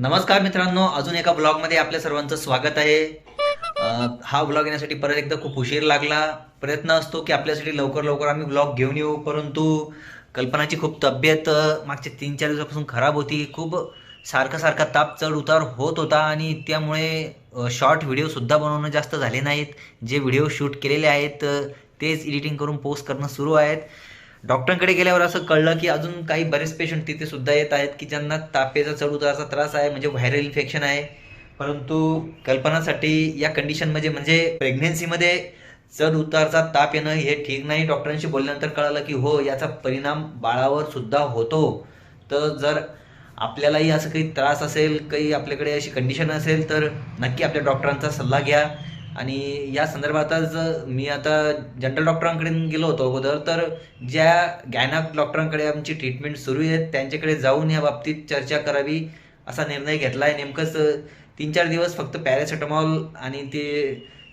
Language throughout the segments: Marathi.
नमस्कार मित्रांनो अजून एका ब्लॉगमध्ये आपल्या सर्वांचं स्वागत आहे. हा ब्लॉग येण्यासाठी परत एकदा खूप उशीर लागला. प्रयत्न असतो की आपल्यासाठी लवकर लवकर आम्ही ब्लॉग घेऊन येऊ परंतु कल्पनाची खूप तब्येत मागच्या तीन चार दिवसापासून खराब होती. खूप सारखा सारखा ताप चढ उतार होत होता आणि त्यामुळे शॉर्ट व्हिडिओसुद्धा बनवणं जास्त झाले नाहीत. जे व्हिडिओ शूट केलेले आहेत तेच एडिटिंग करून पोस्ट करणं सुरू आहेत. डॉक्टरांकडे गेल्यावर असं कळलं की अजून काही बरेच पेशंट तिथे सुद्धा येत आहेत की ज्यांना तापेचा चढ उताराचा त्रास आहे म्हणजे व्हायरल इन्फेक्शन आहे. परंतु कल्पनासाठी या कंडिशनमध्ये म्हणजे प्रेग्नेन्सीमध्ये चढ उतारचा ताप येणं हे ठीक नाही. डॉक्टरांशी बोलल्यानंतर कळालं की हो याचा परिणाम बाळावर सुद्धा होतो. तर जर आपल्यालाही असं काही त्रास असेल काही आपल्याकडे अशी कंडिशन असेल तर नक्की आपल्या डॉक्टरांचा सल्ला घ्या. आणि या संदर्भातच मी आता जनरल डॉक्टरांकडे गेलो होतो अगोदर तर ज्या गॅनक डॉक्टरांकडे आमची ट्रीटमेंट सुरू आहे त्यांच्याकडे जाऊन या बाबतीत चर्चा करावी असा निर्णय घेतला आहे नेमकंच तीन चार दिवस फक्त पॅरासिटामॉल आणि ते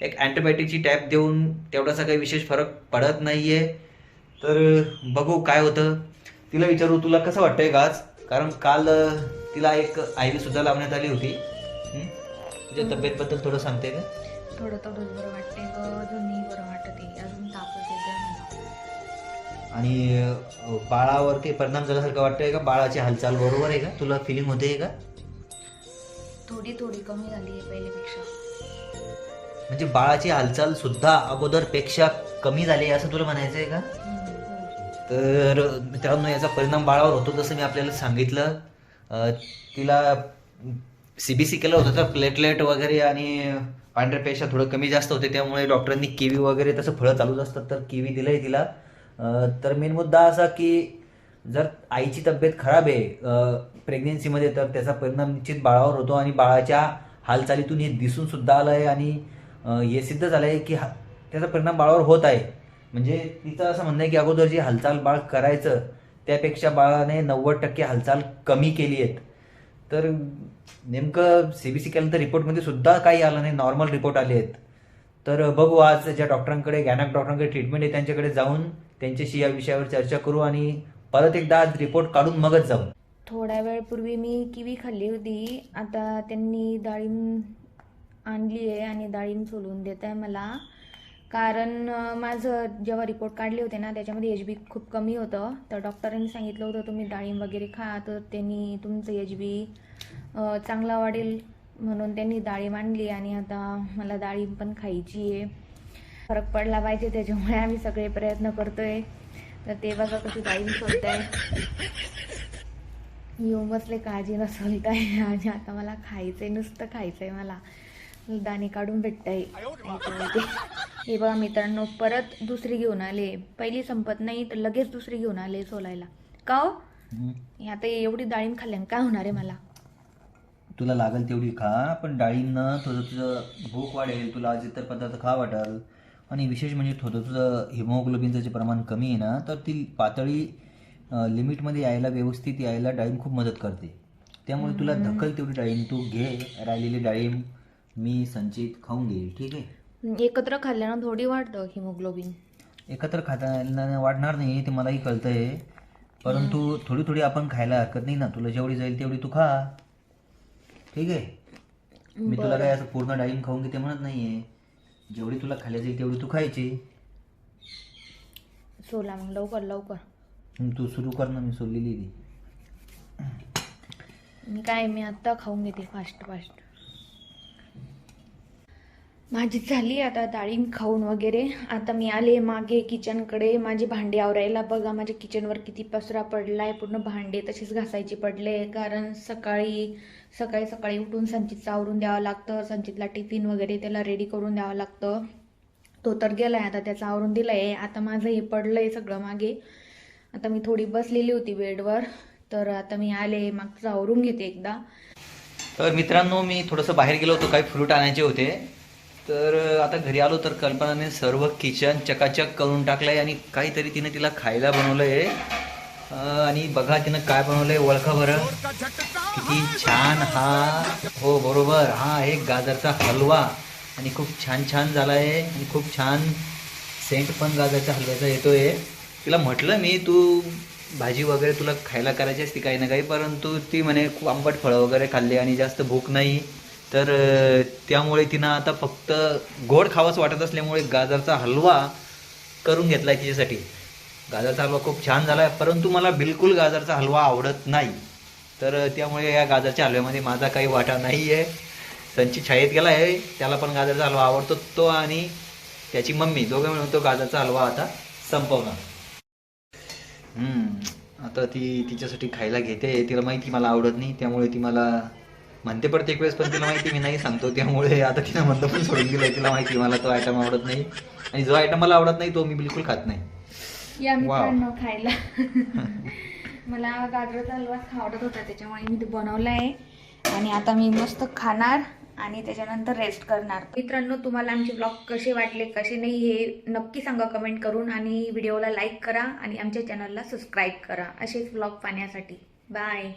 एक अँटीबायोटिकची टॅप देऊन तेवढासा काही विशेष फरक पडत नाही आहे तर बघू काय होतं. तिला विचारू तुला कसं वाटतंय का आज? कारण काल तिला एक आय सुद्धा लावण्यात आली होती. तुझ्या तब्येतबद्दल थोडं सांगते का? थोडं थोडंच बरं वाटते अजूनही बरं वाटते अजून तापच येते आणि बाळावर काही परिणाम झाल्यासारखं वाटतंय का? बाळाची हालचाल बरोबर आहे का? तुला फिलिंग होते का? थोडी थोडी कमी झाली आहे पहिल्यापेक्षा. म्हणजे बाळाची हालचाल सुद्धा अगोदरपेक्षा कमी झाली आहे असं तुला म्हणायचं आहे का? हम्म, हो. तर मित्रांनो याचा परिणाम बाळावर होतो जसं मी आपल्याला सांगितलं. अं, तिला सीबीसी केलं होतं तर प्लेटलेट वगैरे आणि पांढऱ्या पेशा थोडं कमी जास्त होते त्यामुळे डॉक्टरांनी किवी वगैरे तसं फळं चालूच असतात तर किवी दिलंय तिला. तर मेन मुद्दा असा की जर आईची तब्येत खराब आहे प्रेग्नेन्सीमध्ये तर त्याचा परिणाम निश्चित बाळावर होतो आणि बाळाच्या हालचालीतून हे दिसून सुद्धा आलं आहे आणि हे सिद्ध झालं आहे की हा त्याचा परिणाम बाळावर होत आहे. म्हणजे तिचं असं म्हणणं आहे की अगोदर जी हालचाल बाळ करायचं त्यापेक्षा बाळाने नव्वद टक्के हालचाल कमी केली आहेत. तर नेमकं सी बी सी केल्यानंतर रिपोर्टमध्ये सुद्धा काही आलं नाही. नॉर्मल रिपोर्ट आले आहेत. तर बघू आज ज्या डॉक्टरांकडे ज्ञानक डॉक्टरांकडे ट्रीटमेंट आहे त्यांच्याकडे जाऊन त्यांच्याशी या विषयावर चर्चा करू आणि परत एकदा आज रिपोर्ट काढून मगच जाऊ. थोड्या वेळपूर्वी मी किवी खाल्ली होती. आता त्यांनी डाळिंब आणली आहे आणि डाळिंब सोलून देत आहे मला. कारण माझं जेव्हा रिपोर्ट काढले होते ना त्याच्यामध्ये एच बी खूप कमी होतं. तर डॉक्टरांनी सांगितलं होतं तुम्ही डाळिंब वगैरे खा. तर त्यांनी तुमचं एच बी चांगला वाढेल म्हणून त्यांनी डाळिंब आणली आणि आता मला डाळिंब पण खायची आहे. फरक पडला पाहिजे त्याच्यामुळे आम्ही सगळे प्रयत्न करतोय. तर ते बघा कशी डाळिंब सोलताय. येऊन बसले काळजी न सोलताय. आणि आता मला खायचंय नुसतं खायचंय मला. दाणे काढून भेटताय. हे बघा मित्रांनो परत दुसरी घेऊन आले. पहिली संपत नाही तर लगेच दुसरी घेऊन आले सोलायला. का हो आता एवढी डाळिंब खाल्ल्यानं काय होणार आहे मला? तुला लागेल तेवढी खा पण डाळींनं थोडं तुझं भूक वाढेल तुला आज इतर पदार्थ खा वाटेल. आणि विशेष म्हणजे थोडं तुझं हिमोग्लोबिनचं जे प्रमाण कमी आहे ना तर ती पातळी लिमिटमध्ये यायला व्यवस्थित यायला डाळिंब खूप मदत करते. त्यामुळे तुला धकल तेवढी डाळिंब तू घे राहिलेली डाळिंब मी संचित खाऊन घेईल ठीक आहे? एकत्र खाल्ल्यानं थोडी वाढतं हिमोग्लोबिन? एकत्र खाताना वाढणार नाही ते मलाही कळतंय. परंतु थोडी थोडी आपण खायला हरकत नाही ना तुला जेवढी जाईल तेवढी तू खा. ठीक आहे. मी तुला काय असं पूर्ण डाळिंब खाऊन घेते म्हणत नाहीये. जेवढी तुला जाईल तेवढी तू खायची. सोला मग लवकर लवकर. मग तू सुरू कर ना मी सोडलेली ती मी काय मी आत्ता खाऊन घेते फास्ट फास्ट माझी झाली आता डाळिंब खाऊन वगैरे. आता मी आले मागे किचनकडे. माझी भांडी आवरायला बघा माझ्या किचनवर किती पसरा पडलाय. पूर्ण भांडे तसेच घासायचे पडले. कारण सकाळी सकाळी सकाळी उठून संचितचं आवरून द्यावं लागतं. संचितला टिफिन वगैरे त्याला रेडी करून द्यावं लागतं. तो तर गेला आहे आता त्याचं आवरून दिलंय. आता माझं हे पडलं आहे सगळं मागे. आता मी थोडी बसलेली होती बेडवर. तर आता मी आले मागचं आवरून घेते एकदा. तर मित्रांनो मी थोडंसं बाहेर गेलो होतो. काही फ्रूट आणायचे होते. तर आता घरी आलो तर कल्पनाने सर्व किचन चकाचक करून टाकलं आहे आणि काहीतरी तिने तिला खायला बनवलं आहे आणि बघा तिनं काय बनवलंय. ओळखा बरं. किती छान हा. हो बरोबर. हा एक गाजरचा हलवा. आणि खूप छान छान झाला आहे आणि खूप छान सेंट पण गाजरच्या हलव्याचा येतोय. तिला म्हटलं मी तू भाजी वगैरे तुला खायला करायची असती काही ना काही परंतु ती म्हणे खूप आंबट फळं वगैरे खाल्ली आणि जास्त भूक नाही. तर त्यामुळे तिनं आता फक्त गोड खावंच वाटत असल्यामुळे गाजरचा हलवा करून घेतला आहे तिच्यासाठी. गाजरचा हलवा खूप छान झाला आहे परंतु मला बिलकुल गाजरचा हलवा आवडत नाही. तर त्यामुळे या गाजरच्या हलव्यामध्ये माझा काही वाटा नाही आहे संचित शाळेत गेला आहे. त्याला पण गाजरचा हलवा आवडतो तो आणि त्याची मम्मी दोघं मिळून तो गाजरचा हलवा आता संपवणार. हम्म, आता ती तिच्यासाठी खायला घेते. तिला माहिती मला आवडत नाही त्यामुळे ती मला म्हणते प्रत्येक वेळेस पण तिला माहिती मी नाही सांगतो. त्यामुळे आता तिनं म्हणतं पण सोडून दिलंय. तिला माहिती मला तो आयटम आवडत नाही. आणि जो आयटम मला आवडत नाही तो मी बिलकुल खात नाही. खायला. मला गाजराचा हलवा आवडत होता त्याच्यामुळे मी ते बनवला आहे. आणि आता मी मस्त खाणार आणि त्याच्यानंतर रेस्ट करणार. मित्रांनो तुम्हाला आमचे ब्लॉग कसे वाटले कसे नाही हे नक्की सांगा कमेंट करून आणि व्हिडिओला लाईक करा आणि आमच्या चॅनलला सबस्क्राईब करा. असेच ब्लॉग पाहण्यासाठी. बाय